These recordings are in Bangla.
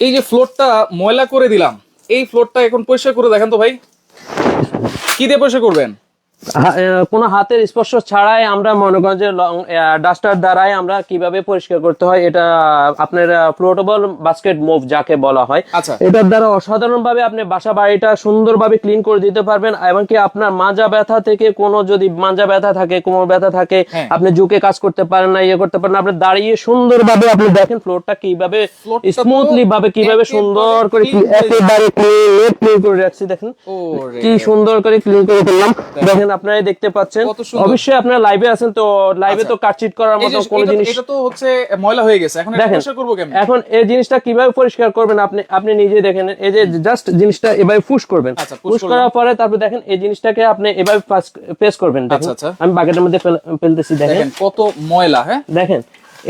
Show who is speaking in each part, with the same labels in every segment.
Speaker 1: এই যে ফ্লোরটা ময়লা করে দিলাম, এই ফ্লোরটা এখন পরিষ্কার করে দেখেন তো ভাই। কি দিয়ে পরিষ্কার করবেন?
Speaker 2: কোনো হাতের স্পর্শ ছাড়াই আমরা মনে করেন যে ডাস্টার দ্বারাই আমরা কীভাবে পরিষ্কার করতে হয় এটা আপনার ফ্লোটেবল বাস্কেট মুভ যাকে বলা হয়
Speaker 1: আচ্ছা।
Speaker 2: এটার দ্বারা অসাধারণ ভাবে আপনি বাসা বাড়িটা সুন্দরভাবে ক্লিন করে দিতে পারবেন এমনকি আপনার মাজা ব্যথা থেকে কোনো যদি মাজা ব্যথা থাকে কোমর ব্যথা থাকে
Speaker 1: হ্যাঁ।
Speaker 2: আপনি ঝুঁকে কাজ করতে পারেন না ইয়ে করতে পারেন না, আপনি দাঁড়িয়ে সুন্দরভাবে আপনি দেখেন ফ্লোরটা কীভাবে স্মুথলি ভাবে কীভাবে সুন্দর করে একেবারে ক্লিন করে রাখছি দেখেন কি সুন্দর করে ক্লিন করে ফেললাম দেখেন আপনারা দেখতে পাচ্ছেন। অবশ্যই আপনারা লাইভে আছেন তো লাইভে তো কাটচিট করার মতো কোনো জিনিস
Speaker 1: এটা তো হচ্ছে ময়লা হয়ে গেছে। এখন পরিষ্কার করব কেমন?
Speaker 2: এখন এই জিনিসটা কীভাবে পরিষ্কার করবেন আপনি আপনি নিজে দেখেন এই যে জাস্ট জিনিসটা এভাবে পুশ করবেন।
Speaker 1: আচ্ছা,
Speaker 2: পুশ করার পরে তারপর দেখেন এই জিনিসটাকে আপনি এভাবে প্রেস করবেন দেখেন।
Speaker 1: আচ্ছা, আচ্ছা।
Speaker 2: আমি বাকেটের মধ্যে ফেলতেছি দেখেন।
Speaker 1: দেখেন কত ময়লা হ্যাঁ?
Speaker 2: দেখেন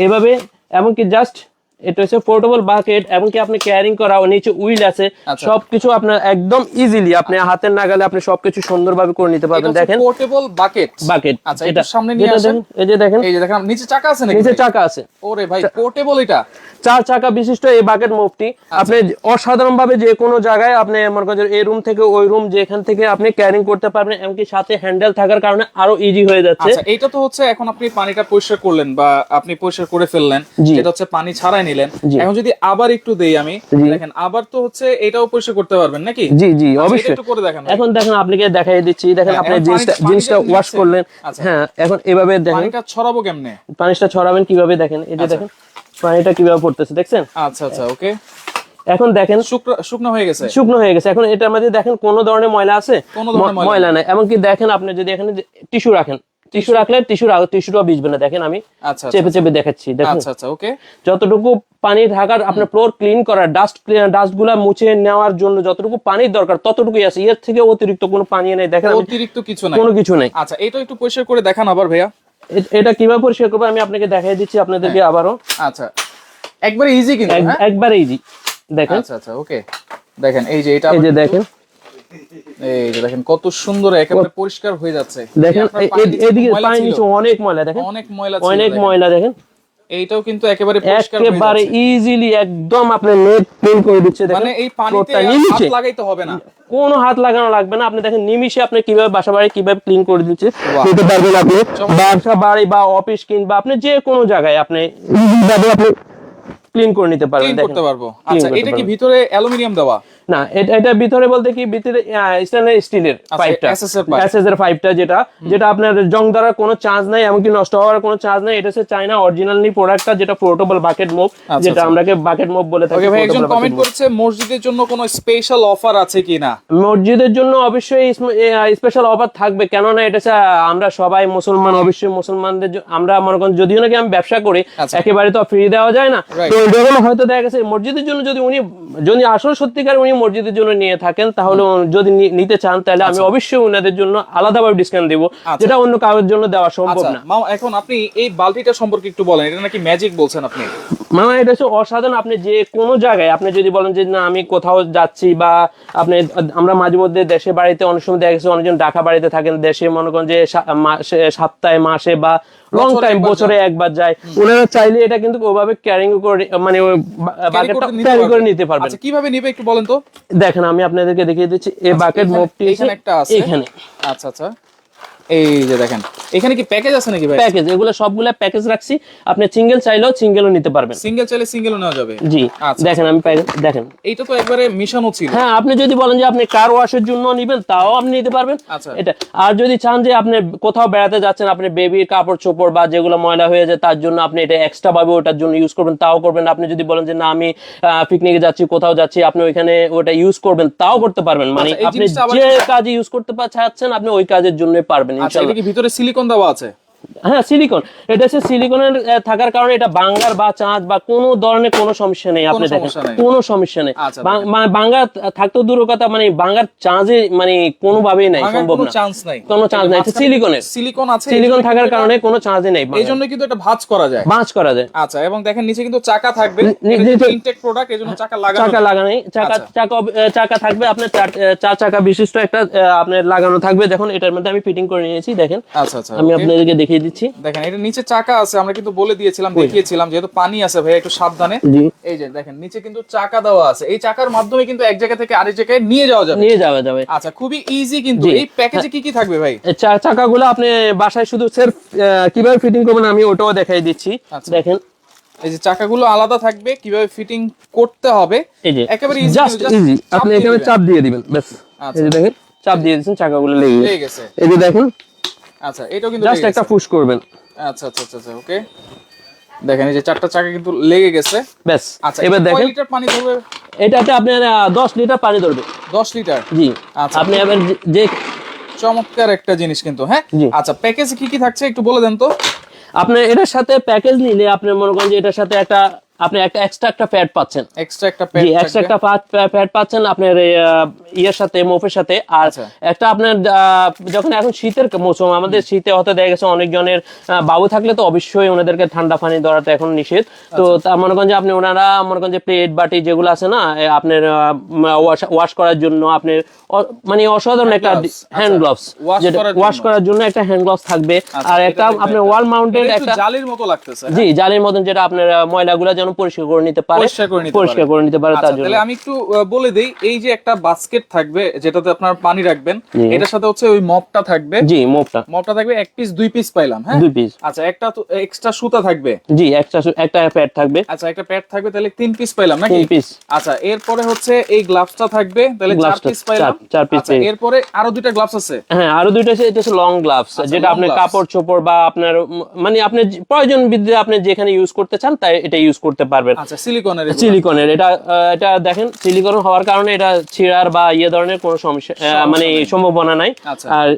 Speaker 2: এভাবে এমনকি জাস্ট এটা হচ্ছে পোর্টেবল বাকেট এমনকি আপনি ক্যারিং করা নিচে উইল আছে
Speaker 1: আচ্ছা।
Speaker 2: সবকিছু আপনার একদম ইজিলি আপনি হাতের নাগালে আপনি সবকিছু সুন্দরভাবে করে নিতে পারবেন দেখেন।
Speaker 1: পোর্টেবল বাকেট
Speaker 2: বাকেট
Speaker 1: আচ্ছা এটা। সামনে নিয়ে আসেন।
Speaker 2: এই যে দেখেন।
Speaker 1: এই যে দেখেন নিচে চাকা আছে নাকি
Speaker 2: নিচে চাকা আছে।
Speaker 1: ওরে ভাই পোর্টেবল এটা।
Speaker 2: চার চাকা বিশিষ্ট এই বাকেট মুভটি
Speaker 1: আচ্ছা।
Speaker 2: আপনি অসাধারণ ভাবে যে কোনো জায়গায় আপনি মনে করেন এই রুম থেকে ওই রুম যেখান থেকে আপনি ক্যারিং করতে পারবেন এমনকি সাথে হ্যান্ডেল থাকার কারণে আরও ইজি হয়ে যাচ্ছে।
Speaker 1: আচ্ছা এটা তো হচ্ছে এখন আপনি পানিটা পরিষ্কার করলেন বা আপনি পরিষ্কার করে ফেললেন। এটা হচ্ছে পানি ছাড়াই নিলেন। এখন যদি আবার একটু দেই আমি দেখেন আবার তো হচ্ছে এটাও পরিষ্কার করতে পারবেন নাকি?
Speaker 2: জি জি
Speaker 1: আচ্ছা,
Speaker 2: অবশ্যই।
Speaker 1: একটু করে দেখান।
Speaker 2: এখন দেখেন আপনাকে দেখাই দিচ্ছি। দেখেন
Speaker 1: হ্যাঁ,
Speaker 2: আপনি জিনিসটা জিনিসটা ওয়াশ করলেন।
Speaker 1: আচ্ছা।
Speaker 2: হ্যাঁ এখন এভাবে দেখেন।
Speaker 1: পানিটা ছড়াবো কেমনে?
Speaker 2: পানিটা ছড়াবেন কীভাবে দেখেন? এই যে
Speaker 1: আচ্ছা।
Speaker 2: দেখেন পানিটা কীভাবে পড়তেছে দেখছেন?
Speaker 1: আচ্ছা আচ্ছা ওকে।
Speaker 2: এখন দেখেন
Speaker 1: শুকনো শুকনো হয়ে গেছে।
Speaker 2: শুকনো হয়ে গেছে। এখন এটার মধ্যে দেখেন কোনো ধরনের ময়লা আছে?
Speaker 1: কোনো ময়লা
Speaker 2: নাই। এমনকি দেখেন আপনি যদি এখানে টিস্যু রাখেন টিস্যু রাখলে টিস্যু টিস্যুটাও ভিজবে না দেখেন আমি
Speaker 1: আচ্ছা আচ্ছা
Speaker 2: চেপে চেপে দেখাচ্ছি দেখুন।
Speaker 1: আচ্ছা আচ্ছা ওকে।
Speaker 2: যতটুকু পানি থাকার আপনার ফ্লোর ক্লিন করার ডাস্ট ডাস্টগুলা মুছে নেওয়ার জন্য যতটুকু পানির দরকার ততটুকুই আছে। এর থেকে অতিরিক্ত কোনো পানি নেই দেখেন
Speaker 1: অতিরিক্ত কিছু নাই।
Speaker 2: কোনো কিছু নেই।
Speaker 1: আচ্ছা এটা একটু পরিষ্কার করে দেখান আবার ভাইয়া।
Speaker 2: এটা কীভাবে পরিষ্কার করব আমি আপনাকে দেখাই দিচ্ছি আপনাদেরকে আবারও।
Speaker 1: আচ্ছা একবারে ইজি কিন্তু হ্যাঁ?
Speaker 2: একবারে ইজি দেখেন।
Speaker 1: আচ্ছা আচ্ছা ওকে। দেখেন এই যে এটা
Speaker 2: এই যে দেখেন।
Speaker 1: এই যে দেখেন কত সুন্দর একেবারে পরিষ্কার হয়ে যাচ্ছে।
Speaker 2: দেখেন এদিকে নিচে অনেক ময়লা দেখেন?
Speaker 1: অনেক ময়লা
Speaker 2: অনেক ময়লা দেখেন?
Speaker 1: এইটাও কিন্তু একেবারে পরিষ্কার হয়ে
Speaker 2: একেবারে ইজিলি একদম আপনি নেট করে দিচ্ছে দেখেন?
Speaker 1: মানে এই পানিতে হাত লাগাইতে হবে না।
Speaker 2: কোনো হাত লাগানো লাগবে না। আপনি দেখেন নিমিশে আপনি কীভাবে বাসা বাড়ি কীভাবে ক্লিন করে দিচ্ছে। পারবেন আপনি। বাসা বাড়ি বা অফিস কিংবা আপনি যে কোনো জায়গায় আপনি ইজিভাবে আপনি ক্লিন করে নিতে পারবেন দেখেন
Speaker 1: করতে পারব। আচ্ছা এটা কি ভিতরে অ্যালুমিনিয়াম দেওয়া?
Speaker 2: না এটা এটা ভিতরে বলতে কি ভিতরে স্টেনলেস স্টিলের
Speaker 1: আচ্ছা,
Speaker 2: পাইপটা
Speaker 1: SS
Speaker 2: এসএস এর পাইপটা যেটা যেটা আপনার জং ধরার কোনো চান্স নাই এমনকি নষ্ট হওয়ার কোনো চান্স নাই এটা হচ্ছে চাইনা অরিজিনালি প্রোডাক্টটা যেটা পোর্টেবল বাকেট মুভ
Speaker 1: আচ্ছা,
Speaker 2: যেটা
Speaker 1: আচ্ছা।
Speaker 2: আমরাকে বাকেট মুভ বলে থাকি
Speaker 1: ভাই একজন কমেন্ট। করেছে মসজিদের জন্য কোনো স্পেশাল অফার আছে কিনা?
Speaker 2: মসজিদের জন্য অবশ্যই স্পেশাল অফার থাকবে কেননা এটা আমরা সবাই মুসলমান অবশ্যই মুসলমানদের আমরা মনে করেন যদিও নাকি আমি ব্যবসা করি
Speaker 1: আচ্ছা।
Speaker 2: একেবারে তো ফ্রি দেওয়া যায় না। তো যখন হয়তো দেখা গেছে মসজিদের জন্য যদি উনি যদি আসলে সত্যিকার উনি মসজিদের জন্য নিয়ে থাকেন তাহলে যদি নিতে চান তাহলে আমি অবশ্যই উনাদের জন্য আলাদাভাবে ডিসকাউন্ট দিব
Speaker 1: আচ্ছা।
Speaker 2: যেটা অন্য কারোর জন্য দেওয়া সম্ভব
Speaker 1: আচ্ছা।
Speaker 2: না।
Speaker 1: মামা এখন আপনি এই বালতিটা সম্পর্কে একটু বলেন এটা নাকি ম্যাজিক বলছেন আপনি?
Speaker 2: মানে এটা হচ্ছে অসাধারণ আপনি যে কোনো জায়গায় আপনি যদি বলেন যে না আমি কোথাও যাচ্ছি বা আপনি আমরা মাঝে মধ্যে দেশে বাড়িতে অনেক সময় দেখা গেছে অনেকজন ঢাকা বাড়িতে থাকেন দেশে মনে করেন যে সপ্তাহে মাসে বা লং টাইম বছরে একবার যায়। ওনারা চাইলে এটা কিন্তু ওভাবে ক্যারিং করে মানে বাকেটটা ক্যারি করে নিতে পারবে
Speaker 1: আচ্ছা কীভাবে নেবে একটু বলেন তো?
Speaker 2: দেখেন আমি আপনাদেরকে দেখিয়ে দিচ্ছি এই বাকেট মোপটি
Speaker 1: এখানে একটা আছে।
Speaker 2: এখানে।
Speaker 1: আচ্ছা আচ্ছা। এই যে দেখেন এখানে কি প্যাকেজ আছে নাকি ভাই?
Speaker 2: প্যাকেজ এগুলো সবগুলো প্যাকেজ রাখছি। আপনি সিঙ্গেল চাইলেও সিঙ্গেলও নিতে পারবেন।
Speaker 1: সিঙ্গেল চাইলে সিঙ্গেলও নেওয়া যাবে?
Speaker 2: জি
Speaker 1: আচ্ছা।
Speaker 2: দেখেন আমি দেখেন।
Speaker 1: এইটা তো একবারে মিশানো ছিল।
Speaker 2: হ্যাঁ আপনি যদি বলেন যে আপনি কার ওয়াশের জন্য নেবেন তাও আপনি নিতে পারবেন।
Speaker 1: আচ্ছা।
Speaker 2: এটা আর যদি চান যে আপনি কোথাও বেড়াতে যাচ্ছেন আপনি বেবির কাপড় চোপড় বা যেগুলো ময়লা হয়ে যায় তার জন্য আপনি এটা এক্সট্রা ভাবে ওটার জন্য ইউজ করবেন তাও করবেন। আপনি যদি বলেন যে না আমি পিকনিকে যাচ্ছি কোথাও যাচ্ছি আপনি ওইখানে ওটা ইউজ করবেন তাও করতে পারবেন। মানে
Speaker 1: আচ্ছা,
Speaker 2: আপনি যে কাজে ইউজ করতে চাচ্ছেন আপনি ওই কাজের জন্য পারবেন।
Speaker 1: আচ্ছা এটা কি ভিতরে সিলিকন দেওয়া আছে?
Speaker 2: হ্যাঁ সিলিকন এটা হচ্ছে সিলিকনের থাকার কারণে এটা বাঙ্গার বা চাঁদ বা কোনো ধরনের কোনো সমস্যা নেই আপনি দেখেন। কোনো সমস্যা নেই।
Speaker 1: আচ্ছা,
Speaker 2: মানে বাঙ্গা থাকতেও দূর কথা মানে বাঙ্গার চাঁদে মানে কোনোভাবেই নাই সম্ভব না।
Speaker 1: চান্স নাই।
Speaker 2: কোনো চান্স নাই। সিলিকনের
Speaker 1: সিলিকন আছে
Speaker 2: সিলিকন থাকার কারণে কোনো চাঁদে নেই
Speaker 1: এই জন্য কিন্তু এটা ভাঁজ করা যায়।
Speaker 2: বাঁচ করা যায়।
Speaker 1: আচ্ছা এবং দেখেন নিচে কিন্তু চাকা থাকবে। ইনটেক প্রোডাক্ট এজন্য চাকা লাগানো
Speaker 2: চাকা লাগানো চাকা
Speaker 1: আচ্ছা।
Speaker 2: চাকা চাকা থাকবে আপনার চার চাকা বিশিষ্ট একটা আপনার লাগানো থাকবে। দেখুন এটার মধ্যে আমি ফিটিং করে নিয়েছি দেখেন।
Speaker 1: আচ্ছা আচ্ছা
Speaker 2: আমি আপনাদেরকে দেখিয়ে দিচ্ছি দিচ্ছি।
Speaker 1: দেখেন এটা নিচে চাকা আছে আমরা কিন্তু বলে দিয়েছিলাম দেখিয়েছিলাম যেহেতু পানি আছে ভাই একটু সাবধানে। এই যে দেখেন নিচে কিন্তু চাকা দেওয়া আছে। এই চাকার মাধ্যমে কিন্তু এক জায়গা থেকে আরেক জায়গায় নিয়ে যাওয়া যাবে।
Speaker 2: নিয়ে যাওয়া যাবে।
Speaker 1: আচ্ছা খুবই ইজি কিন্তু। এই প্যাকেজে কি কি থাকবে ভাই?
Speaker 2: চাকাগুলো আপনি বাসায় শুধু সেলফ কীভাবে ফিটিং করবেন আমি ওটাও দেখাই দিচ্ছি।
Speaker 1: আচ্ছা।
Speaker 2: দেখেন।
Speaker 1: এই যে চাকাগুলো আলাদা থাকবে কীভাবে ফিটিং করতে হবে
Speaker 2: এই যে
Speaker 1: একেবারে easy
Speaker 2: জাস্ট ইজি আপনি এখানে চাপ দিয়ে দিবেন ব্যাস।
Speaker 1: আচ্ছা।
Speaker 2: এই যে দেখেন চাপ দিয়ে দিচ্ছেন চাকাগুলো লেগে গেছে। এই যে দেখেন
Speaker 1: আচ্ছা এটাও কিন্তু
Speaker 2: জাস্ট একটা পুশ করবেন।
Speaker 1: আচ্ছা আচ্ছা আচ্ছা আচ্ছা ওকে দেখেন এই যে চারটা চাকা কিন্তু লেগে গেছে।
Speaker 2: ব্যাস
Speaker 1: আচ্ছা
Speaker 2: এবার দেখেন।
Speaker 1: লিটার পানি ধরবে?
Speaker 2: এটাতে আপনার আহ, দশ লিটার পানি ধরবে।
Speaker 1: 10 লিটার?
Speaker 2: জি।
Speaker 1: আচ্ছা।
Speaker 2: আপনি এবার যে-
Speaker 1: চমৎকার একটা জিনিস কিন্তু হ্যাঁ? আচ্ছা প্যাকেজে কি কি থাকছে? একটু বলে দেন তো।
Speaker 2: আপনার এটার সাথে প্যাকেজ নিলে আপনি মনে করেন যে এটার সাথে একটা আপনি একটা এক্সট্রা একটা প্যাড পাচ্ছেন।
Speaker 1: এক্সট্রা একটা প্যাক
Speaker 2: জি এক্সট্রা একটা প্যাড পাচ্ছেন আপনার ইয়ের সাথে মোফের সাথে। আর
Speaker 1: আচ্ছা।
Speaker 2: একটা আপনার যখন এখন শীতের মৌসুম আমাদের শীতে হতে দেখা গেছে অনেকজনের আহ, বাবু থাকলে তো অবশ্যই ওনাদেরকে ঠান্ডা পানি ধরাটা এখন নিষেধ। তো
Speaker 1: আচ্ছা।
Speaker 2: তা মনে করেন যে আপনি ওনারা মনে করেন যে প্লেট বাটি যেগুলো আছে না আপনার ওয়াশ করার জন্য আপনি মানে অসাধারণ একটা হ্যান্ড। গ্লাভস ওয়াশ করার জন্য। একটা হ্যান্ড গ্লাভস থাকবে।
Speaker 1: আচ্ছা,
Speaker 2: আর একটা আপনার ওয়াল মাউন্টেড
Speaker 1: একটা জালির মতো লাগতেছে
Speaker 2: জি জালির মতন যেটা আপনার ময়লাগুলো যেন পরিষ্কার করে নিতে পারে
Speaker 1: পরিষ্কার করে নিতে পারে।
Speaker 2: পারে
Speaker 1: আচ্ছা
Speaker 2: তার জন্য।
Speaker 1: তাহলে আমি একটু বলে দেই এই যে একটা বাস্কেট থাকবে যেটাতে আপনার পানি রাখবেন এটার সাথে হচ্ছে ওই মপটা থাকবে।
Speaker 2: জি মোপটা
Speaker 1: মপটা থাকবে এক পিস দুই পিস পাইলাম হ্যাঁ?
Speaker 2: দুই পিস
Speaker 1: আচ্ছা একটা তো এক্সট্রা সুতা থাকবে।
Speaker 2: জি একটা একটা প্যাড থাকবে।
Speaker 1: আচ্ছা একটা প্যাড থাকবে তাহলে তিন পিস পাইলাম নাকি?
Speaker 2: তিন পিস
Speaker 1: আচ্ছা এরপরে হচ্ছে এই গ্লাভসটা থাকবে তাহলে চার পিস পাইলাম।
Speaker 2: চার- piece
Speaker 1: আচ্ছা এরপরে আরও দুইটা গ্লাভস আছে?
Speaker 2: হ্যাঁ আরও দুইটা আছে এটা হচ্ছে লং গ্লাভস যেটা
Speaker 1: আচ্ছা, long
Speaker 2: আপনি কাপড় চোপড় বা আপনার মানে আপনি প্রয়োজন বিদ্যে আপনি যেখানে ইউজ করতে চান তাই এটা ইউজ করতে পারবেন।
Speaker 1: আচ্ছা সিলিকনের
Speaker 2: সিলিকনের এটা এটা দেখেন সিলিকন হওয়ার কারণে এটা ছিঁড়ার বা ইয়ে ধরনের কোনো সমস্যা মানে সম্ভাবনা নাই।
Speaker 1: আচ্ছা।
Speaker 2: আর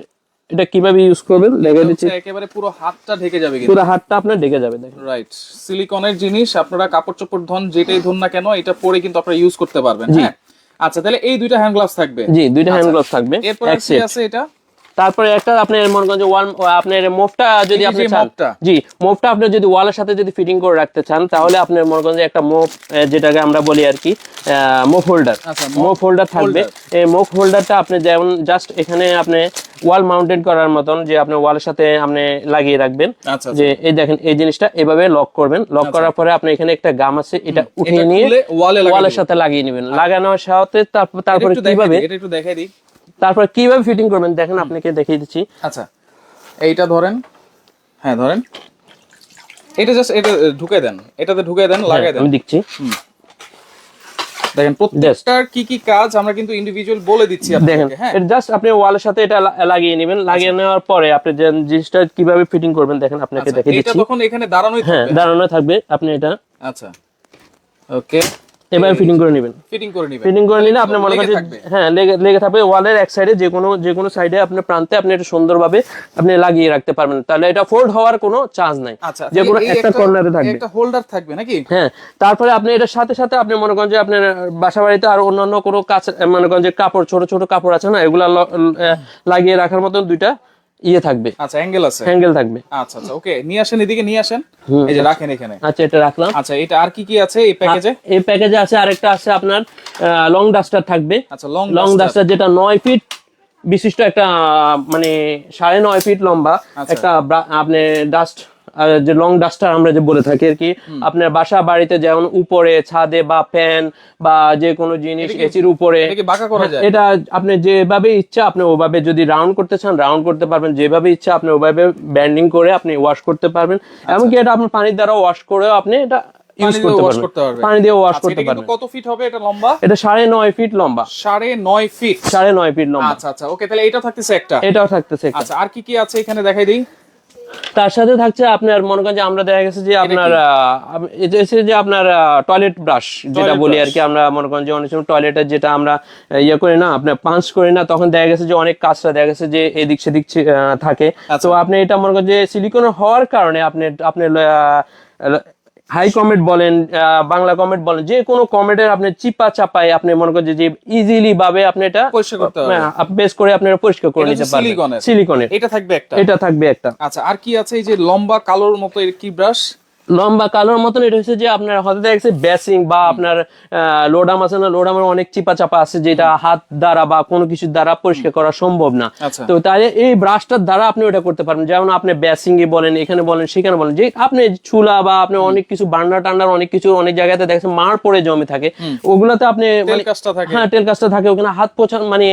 Speaker 2: এটা কীভাবে ইউজ করবেন লেগে দিচ্ছি।
Speaker 1: একেবারে পুরো হাতটা ঢেকে যাবে কিন্তু।
Speaker 2: পুরো হাতটা আপনার ঢেকে যাবে দেখেন।
Speaker 1: রাইট সিলিকনের জিনিস আপনারা কাপড় চোপড় ধন যেটাই ধরুন না কেন এটা পরে কিন্তু আপনারা ইউজ করতে পারবেন হ্যাঁ? আচ্ছা তাহলে এই দুইটা হ্যান্ড গ্লাভস থাকবে।
Speaker 2: জি দুইটা হ্যান্ড গ্লাভস থাকবে
Speaker 1: এরপর কি আছে এটা?
Speaker 2: তারপরে একটা আপনার মনে যে ওয়াল আপনার মুভটা যদি আপনি জি মুভটা আপনি যদি ওয়ালের সাথে যদি ফিটিং করে রাখতে চান তাহলে আপনার মনে যে একটা মুভ যেটাকে আমরা বলি আর কি মুভ হোল্ডার
Speaker 1: আচ্ছা,
Speaker 2: মুভ হোল্ডার থাকবে। এই মুভ হোল্ডারটা আপনি যেমন জাস্ট এখানে আপনি ওয়াল মাউন্টেড করার মতন যে আপনি ওয়ালের সাথে আপনি লাগিয়ে রাখবেন
Speaker 1: আচ্ছা
Speaker 2: যে এই দেখেন এই জিনিসটা এভাবে লক করবেন। লক করার পরে আপনি এখানে একটা গাম আছে এটা উঠিয়ে নিয়ে ওয়ালের সাথে লাগিয়ে নেবেন। লাগানোর সাথে তারপর তারপরে কীভাবে
Speaker 1: এটা একটু দেখাই দিই।
Speaker 2: তারপর কীভাবে ফিটিং করবেন? দেখেন আপনাকে দেখিয়ে দিচ্ছি।
Speaker 1: আচ্ছা এইটা ধরেন হ্যাঁ ধরেন। এটা জাস্ট এটা ঢুকে দেন এটাতে ঢুকে দেন লাগাই দেন।
Speaker 2: আমি দিচ্ছি।
Speaker 1: দেখেন প্রত্যেকটার কি কি কাজ আমরা কিন্তু ইন্ডিভিজুয়াল বলে দিচ্ছি
Speaker 2: দেখেন
Speaker 1: হ্যাঁ।
Speaker 2: জাস্ট আপনি ওয়ালের সাথে এটা লাগিয়ে নেবেন। লাগিয়ে নেওয়ার পরে আপনি যে জিনিসটা কীভাবে ফিটিং করবেন দেখেন আপনাকে
Speaker 1: দেখিয়ে
Speaker 2: দেখে
Speaker 1: এটা
Speaker 2: দিচ্ছি।
Speaker 1: তখন এখানে দাঁড়ানোই
Speaker 2: হ্যাঁ
Speaker 1: থাকবে।
Speaker 2: দাঁড়ানো থাকবে। আপনি এটা
Speaker 1: আচ্ছা ওকে।
Speaker 2: এভাবে ফিটিং করে নেবেন।
Speaker 1: ফিটিং করে নিবেন।
Speaker 2: ফিটিং করে নিলে আপনি মনে করেন হ্যাঁ লেগে লেগে থাকবে। ওয়ালের এক সাইডে যে কোনো যে কোনো সাইডে আপনার প্রান্তে আপনি এটা সুন্দরভাবে আপনি লাগিয়ে রাখতে পারবেন। তাহলে এটা ফোল্ড হওয়ার কোনো চান্স নাই।
Speaker 1: আচ্ছা
Speaker 2: যে কোনো একটা কর্নারে থাকবে।
Speaker 1: একটা হোল্ডার থাকবে নাকি?
Speaker 2: হ্যাঁ তারপরে আপনি এটার সাথে সাথে আপনি মনে করেন যে আপনার বাসা বাড়িতে আর অন্যান্য কোনো কাজ মনে করেন যে কাপড় ছোট ছোট কাপড় আছে না এগুলা লাগিয়ে রাখার মতন দুইটা ইয়ে থাকবে।
Speaker 1: আচ্ছা অ্যাঙ্গেল আছে।
Speaker 2: অ্যাঙ্গেল থাকবে।
Speaker 1: আচ্ছা আচ্ছা ওকে নিয়ে আসেন এদিকে নিয়ে আসেন। এই যে রাখেন এখানে।
Speaker 2: আচ্ছা এটা রাখলাম।
Speaker 1: আচ্ছা এটা আর কি কি আছে এই প্যাকেজে
Speaker 2: এই প্যাকেজে আছে আরেকটা আছে আপনার লং ডাস্টার থাকবে।
Speaker 1: আচ্ছা লং
Speaker 2: লং ডাস্টার যেটা নয় ফিট বিশিষ্ট একটা মানে সাড়ে নয় ফিট লম্বা
Speaker 1: আচ্ছা।
Speaker 2: একটা আপনি ডাস্ট যে লং ডাস্টার আমরা যে বলে থাকি আর কি আপনার বাসা বাড়িতে যেমন উপরে ছাদে বা ফ্যান বা যে কোনো জিনিস এসির উপরে
Speaker 1: এটা
Speaker 2: আপনি যেভাবে ইচ্ছা আপনি ওভাবে যদি রাউন্ড করতে চান রাউন্ড করতে পারবেন। যেভাবে ইচ্ছা আপনি ওভাবে ব্যান্ডিং করে আপনি ওয়াশ করতে পারবেন। এমনকি এটা আপনার পানির দ্বারা ওয়াশ করেও আপনি এটা ইউজ
Speaker 1: আচ্ছা। পানি দিয়ে
Speaker 2: করতে
Speaker 1: ওয়াশ
Speaker 2: পারবেন।
Speaker 1: করতে
Speaker 2: পানি দিয়ে ওয়াশ
Speaker 1: আচ্ছা,
Speaker 2: করতে পারবেন।
Speaker 1: কত ফিট হবে? এটা লম্বা?
Speaker 2: এটা সাড়ে নয় ফিট লম্বা।
Speaker 1: সাড়ে নয় ফিট
Speaker 2: সাড়ে নয় ফিট লম্বা।
Speaker 1: আচ্ছা আচ্ছা ওকে তাহলে এটা থাকতেছে একটা।
Speaker 2: এটাও থাকতেছে
Speaker 1: আচ্ছা আর কি কি আছে এখানে দেখাই দিই?
Speaker 2: তার সাথে থাকছে আপনার মনে করেন যে আমরা দেখা গেছে যে আপনার যে আপনার টয়লেট ব্রাশ যেটা বলি আর কি আমরা মনে করেন যে অনেক সময় টয়লেটের যেটা আমরা ইয়ে করি না আপনার পাঞ্চ করি না তখন দেখা গেছে যে অনেক কাজটা দেখা গেছে যে এদিক সেদিক থাকে।
Speaker 1: আচ্ছা।
Speaker 2: তো আপনি এটা মনে করেন যে সিলিকন হওয়ার কারণে আপনি আপনি হাই কমেন্ট বলেন আহ, বাংলা কমেন্ট বলেন যে কোনো কমেন্টের আপনি চিপা চাপায় আপনি মনে করেন যে ইজিলি ভাবে আপনি এটা
Speaker 1: পরিষ্কার করতে
Speaker 2: বেস করে আপনি পরিষ্কার করে নিতে পারবেন।
Speaker 1: সিলিকনের।
Speaker 2: সিলিকনের
Speaker 1: এটা থাকবে একটা।
Speaker 2: এটা থাকবে একটা।
Speaker 1: আচ্ছা আর কি আছে এই যে লম্বা কালোর মতো এর কি ব্রাশ
Speaker 2: লম্বা কালোর মতন এটা হচ্ছে যে আপনার হয়তো দেখা গেছে বেসিং বা আপনার লোডাম আছে না লোডামের অনেক চিপা চাপা আছে যেটা হাত দ্বারা বা কোনো কিছু দ্বারা পরিষ্কার করা সম্ভব না।
Speaker 1: আচ্ছা।
Speaker 2: তো তাহলে এই ব্রাশটার দ্বারা আপনি ওটা করতে পারবেন। যেমন আপনি বেসিং এ বলেন এখানে বলেন সেখানে বলেন যে আপনি চুলা বা আপনি অনেক কিছু বান্ডার টান্ডার অনেক কিছু অনেক জায়গাতে দেখছেন মার পরে জমে থাকে। ওগুলাতে আপনি মানে
Speaker 1: কাজটা থাকে।
Speaker 2: হ্যাঁ তেল কাজটা থাকে ওখানে হাত পোছান মানে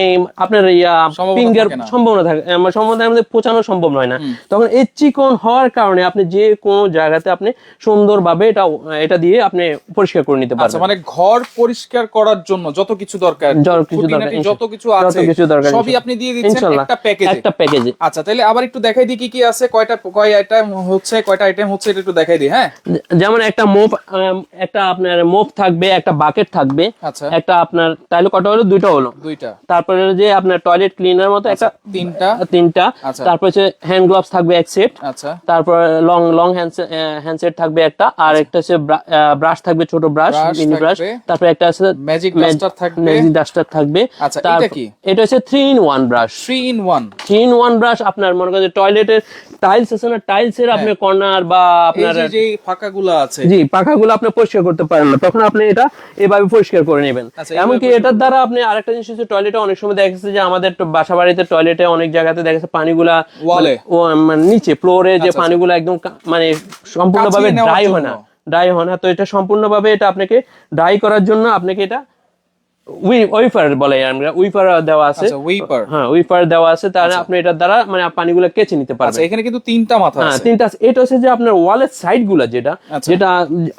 Speaker 2: আপনার ইয়া ফিঙ্গার সম্ভাবনা থাকে মানে সম্ভাবনা পৌঁছানো সম্ভব নয় না। তখন এই চিকন হওয়ার কারণে আপনি যে কোনো জায়গাতে আপনি সুন্দরভাবে এটা এটা দিয়ে আপনি পরিষ্কার করে নিতে
Speaker 1: আচ্ছা
Speaker 2: পারবেন।
Speaker 1: মানে ঘর পরিষ্কার করার জন্য যত কিছু দরকার
Speaker 2: যত কিছু দরকার,
Speaker 1: যত কিছু
Speaker 2: যত
Speaker 1: আছে
Speaker 2: কিছু দরকার,
Speaker 1: সবই আপনি দিয়ে দিচ্ছেন একটা প্যাকেজে
Speaker 2: একটা প্যাকেজে
Speaker 1: আচ্ছা তাহলে আবার একটু দেখাই দিই কি কি আছে কয়টা কয় আইটেম হচ্ছে কয়টা আইটেম হচ্ছে এটা একটু দেখাই দিই হ্যাঁ?
Speaker 2: যেমন একটা মোপ একটা আপনার মোপ থাকবে একটা বাকেট থাকবে
Speaker 1: আচ্ছা।
Speaker 2: একটা আপনার তাহলে কটা হলো? দুইটা হলো।
Speaker 1: দুইটা।
Speaker 2: তারপরে যে আপনার টয়লেট ক্লিনার মতো একটা
Speaker 1: তিনটা।
Speaker 2: তিনটা।
Speaker 1: আচ্ছা।
Speaker 2: তারপর হচ্ছে হ্যান্ড গ্লাভস থাকবে এক সেট
Speaker 1: আচ্ছা।
Speaker 2: তারপর লং লং হ্যান্ডসেট থাকবে একটা আর একটা হচ্ছে ব্রাশ থাকবে ছোট ব্রাশ মিনি ব্রাশ। তারপর একটা আছে
Speaker 1: ম্যাজিক ডাস্টার থাকবে।
Speaker 2: ম্যাজিক ডাস্টার থাকবে।
Speaker 1: আচ্ছা, এটা কি?
Speaker 2: এটা হচ্ছে three in one brush
Speaker 1: three in one
Speaker 2: three in one brush আপনার মনে করেন টয়লেটের টাইলস আছে না টাইলস এর আপনি কর্নার বা আপনার
Speaker 1: যে যে ফাঁকা গুলা আছে।
Speaker 2: জি পাখাগুলো আপনি পরিষ্কার করতে পারেন না। তখন আপনি এটা এভাবে পরিষ্কার করে নেবেন।
Speaker 1: আচ্ছা,
Speaker 2: এমনকি এটার দ্বারা আপনি আরেকটা জিনিস হচ্ছে টয়লেটে অনেক সময় দেখা গেছে যে আমাদের তো বাসা বাড়িতে টয়লেটে অনেক জায়গাতে দেখা গেছে পানিগুলা
Speaker 1: Wall-এ।
Speaker 2: মানে- ও মানে নিচে ফ্লোরে যে
Speaker 1: আচ্ছা,
Speaker 2: পানিগুলো একদম মানে সম্পূর্ণভাবে
Speaker 1: নেওয়ার
Speaker 2: ড্রাই হয় না। ড্রাই হয় না। তো এটা সম্পূর্ণভাবে এটা আপনাকে ড্রাই করার জন্য আপনাকে এটা উইফার বলে আমরা উইফার দেওয়া আছে।
Speaker 1: আচ্ছা উইপার
Speaker 2: হ্যাঁ উইফার দেওয়া আছে তাহলে আপনি এটার দ্বারা মানে পানিগুলো কেচে নিতে পারবেন।
Speaker 1: আচ্ছা এখানে কিন্তু তিনটা মাথা
Speaker 2: হ্যাঁ
Speaker 1: আছে।
Speaker 2: তিনটা। এটা হচ্ছে যে আপনার ওয়ালের সাইডগুলা যেটা
Speaker 1: আচ্ছা।
Speaker 2: যেটা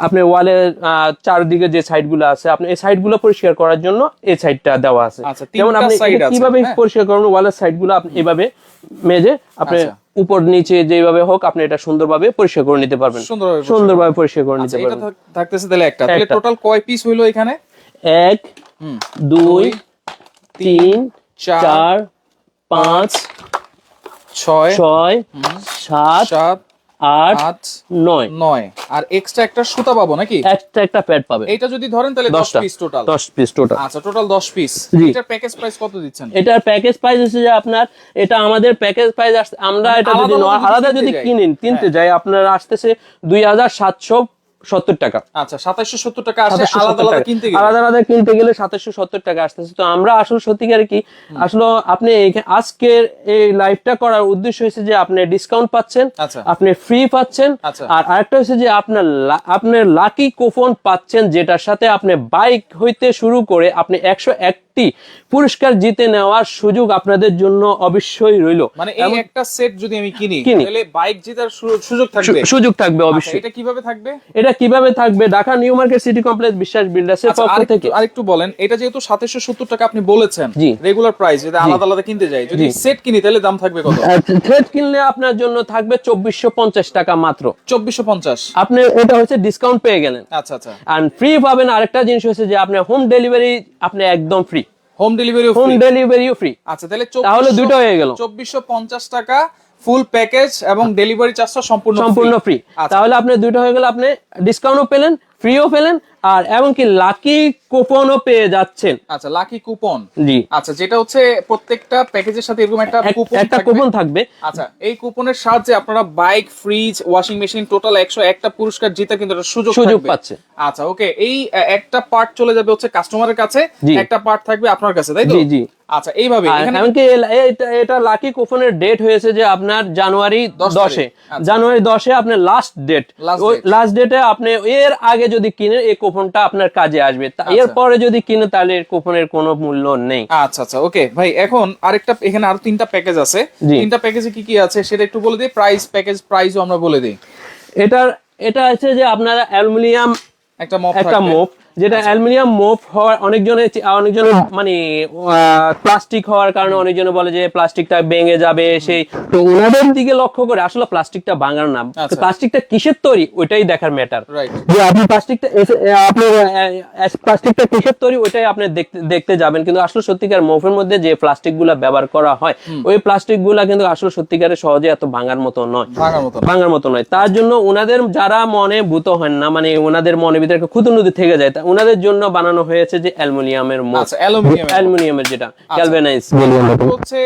Speaker 2: আপনার ওয়ালের চারদিকে যে সাইডগুলো আছে আপনি এই সাইডগুলো পরিষ্কার করার জন্য এই সাইডটা দেওয়া আছে।
Speaker 1: আচ্ছা,
Speaker 2: যেমন আপনি কীভাবে
Speaker 1: হ্যাঁ।
Speaker 2: পরিষ্কার করবেন ওয়ালের সাইডগুলো আপনি এভাবে মেজে আপনি
Speaker 1: আচ্ছা।
Speaker 2: উপর নিচে যেভাবে হোক আপনি এটা সুন্দরভাবে পরিষ্কার করে নিতে পারবেন।
Speaker 1: সুন্দরভাবে পরিষ্কার
Speaker 2: করে নিতে
Speaker 1: আচ্ছা,
Speaker 2: পারবেন।
Speaker 1: থাকতেছে তাহলে একটা। তাহলে টোটাল কয় পিস হইল এখানে?
Speaker 2: এক দুই তিন
Speaker 1: চার,
Speaker 2: পাঁচ
Speaker 1: ছয়
Speaker 2: ছয় সাত
Speaker 1: সাত
Speaker 2: আট
Speaker 1: আট
Speaker 2: নয়।
Speaker 1: নয়। আর এক্সট্রা একটা সুতা পাবো নাকি?
Speaker 2: একটা একটা প্যাড পাবে।
Speaker 1: এইটা যদি ধরেন তাহলে দশ পিস টোটাল
Speaker 2: দশ পিস টোটাল
Speaker 1: আচ্ছা টোটাল দশ পিস। এটার প্যাকেজ প্রাইস কত দিচ্ছেন?
Speaker 2: এটার প্যাকেজ প্রাইস হচ্ছে যে আপনার এটা আমাদের প্যাকেজ প্রাইস আমরা এটা যদি
Speaker 1: আলাদা যদি।
Speaker 2: কিনেন কিনতে যাই আপনার আসতেছে দুই হাজার সাতশো সত্তর টাকা।
Speaker 1: আচ্ছা সাতাশশো সত্তর টাকা আসে আলাদা আলাদা কিনতে গেলে।
Speaker 2: আলাদা আলাদা কিনতে গেলে সাতাশশো সত্তর টাকা আসতেছে। তো আমরা আসলে সত্যিকারে কি আসলে আপনি আজকের এই লাইভটা করার উদ্দেশ্য হয়েছে যে আপনি ডিসকাউন্ট পাচ্ছেন
Speaker 1: আচ্ছা।
Speaker 2: আপনি ফ্রি পাচ্ছেন।
Speaker 1: আচ্ছা।
Speaker 2: আর আরেকটা হচ্ছে যে আপনার আপনার লাকি কুপন পাচ্ছেন যেটার সাথে আপনি বাইক হইতে শুরু করে আপনি একশো এক একটি পুরস্কার জিতে নেওয়ার সুযোগ আপনাদের জন্য অবশ্যই রইল।
Speaker 1: মানে এই একটা সেট যদি আমি কিনি। তাহলে বাইক জেতার সুযোগ থাকবে?
Speaker 2: সুযোগ থাকবে
Speaker 1: আচ্ছা,
Speaker 2: অবশ্যই।
Speaker 1: এটা কীভাবে থাকবে?
Speaker 2: এটা কীভাবে থাকবে? Dhaka new market city complex Biswas বিল্ডার্সের
Speaker 1: আচ্ছা,
Speaker 2: পক্ষ থেকে।
Speaker 1: আরেকটু বলেন এটা যেহেতু সাতাশশো সত্তর টাকা আপনি বলেছেন রেগুলার প্রাইস যদি আলাদা আলাদা কিনতে যাই যদি সেট কিনি তাহলে দাম থাকবে কত?
Speaker 2: থ্রেড কিনলে আপনার জন্য থাকবে চব্বিশশো পঞ্চাশ টাকা মাত্র।
Speaker 1: চব্বিশশো পঞ্চাশ।
Speaker 2: আপনি ওটা হচ্ছে ডিসকাউন্ট পেয়ে গেলেন।
Speaker 1: আচ্ছা আচ্ছা।
Speaker 2: আর ফ্রি পাবেন আরেকটা জিনিস হচ্ছে যে আপনি হোম ডেলিভারি আপনি একদম ফ্রি
Speaker 1: হোম ডেলিভারি
Speaker 2: হোম ডেলিভারিও ফ্রি
Speaker 1: আচ্ছা তাহলে
Speaker 2: তাহলে দুটো হয়ে গেল।
Speaker 1: চব্বিশশো পঞ্চাশ টাকা ফুল প্যাকেজ এবং ডেলিভারি চার্জটা সম্পূর্ণ
Speaker 2: সম্পূর্ণ ফ্রি
Speaker 1: আচ্ছা।
Speaker 2: তাহলে আপনি দুটো হয়ে গেল আপনি ডিসকাউন্টও পেলেন ফ্রিও পেলেন আর এমনকি লাকি কুপনও পেয়ে যাচ্ছেন।
Speaker 1: আচ্ছা লাকি কুপন।
Speaker 2: জি।
Speaker 1: আচ্ছা যেটা হচ্ছে প্রত্যেকটা প্যাকেজের সাথে এরকম একটা কুপন
Speaker 2: একটা। কুপন থাকবে।
Speaker 1: আচ্ছা এই কুপনের সাহায্যে আপনারা bike fridge washing machine total একশো একটা পুরস্কার জিতে কিন্তু একটা সুযোগ
Speaker 2: সুযোগ পাচ্ছে।
Speaker 1: আচ্ছা ওকে এই একটা পার্ট চলে যাবে হচ্ছে কাস্টমারের কাছে। একটা পার্ট থাকবে আপনার কাছে তাই তো?
Speaker 2: জি জি।
Speaker 1: আচ্ছা এইভাবে
Speaker 2: এমনকি এটা- লাকি কুপনের ডেট হয়েছে যে আপনার জানুয়ারি
Speaker 1: দশে আচ্ছা।
Speaker 2: জানুয়ারি দশে আপনার লাস্ট ডেট। লাস্ট ডেটে আপনি এর আগে যদি কিনেন এই কুপনটা আপনার কাজে আসবে।
Speaker 1: আচ্ছা।
Speaker 2: এরপরে যদি কিনে তাহলে এর কুপনের কোনো মূল্য নেই।
Speaker 1: আচ্ছা আচ্ছা ওকে ভাই এখন আরেকটা এখানে আরও তিনটা প্যাকেজ আছে। তিনটা প্যাকেজে কি কি আছে সেটা একটু বলে দিই। প্রাইস প্যাকেজ প্রাইসও আমরা বলে দিই।
Speaker 2: এটার এটা হচ্ছে যে আপনার অ্যালুমিনিয়াম
Speaker 1: একটা মপ
Speaker 2: একটা। মোপ যেটা অ্যালুমিনিয়াম মোপ হওয়ার অনেকজনের অনেকজনের মানে প্লাস্টিক হওয়ার কারণে অনেকজনে বলে যে প্লাস্টিকটা ভেঙে যাবে সেই তো ওনাদের দিকে লক্ষ্য করে আসলে প্লাস্টিকটা ভাঙার না।
Speaker 1: আচ্ছা।
Speaker 2: প্লাস্টিকটা কিসের তৈরি? ওইটাই দেখার ম্যাটার যে আপনি প্লাস্টিকটা আপনার প্লাস্টিকটা কিসের তৈরি? ওইটাই আপনি দেখতে যাবেন। কিন্তু আসলে সত্যিকার মোফের মধ্যে যে প্লাস্টিকগুলা ব্যবহার করা হয় ওই প্লাস্টিকগুলা কিন্তু আসলে সত্যিকারের সহজে এত ভাঙার মতো নয়।
Speaker 1: ভাঙার মতো
Speaker 2: নয়। তার জন্য ওনাদের যারা মনে ভূত হন না মানে ওনাদের মনে ভিতরে ক্ষুদ্র নদী থেকে যায় তা ওনাদের জন্য বানানো হয়েছে যে অ্যালুমিনিয়ামের মগ
Speaker 1: আচ্ছা অ্যালুমিনিয়াম
Speaker 2: অ্যালুমিনিয়ামের যেটা আমরা ওটাকে।
Speaker 1: হচ্ছে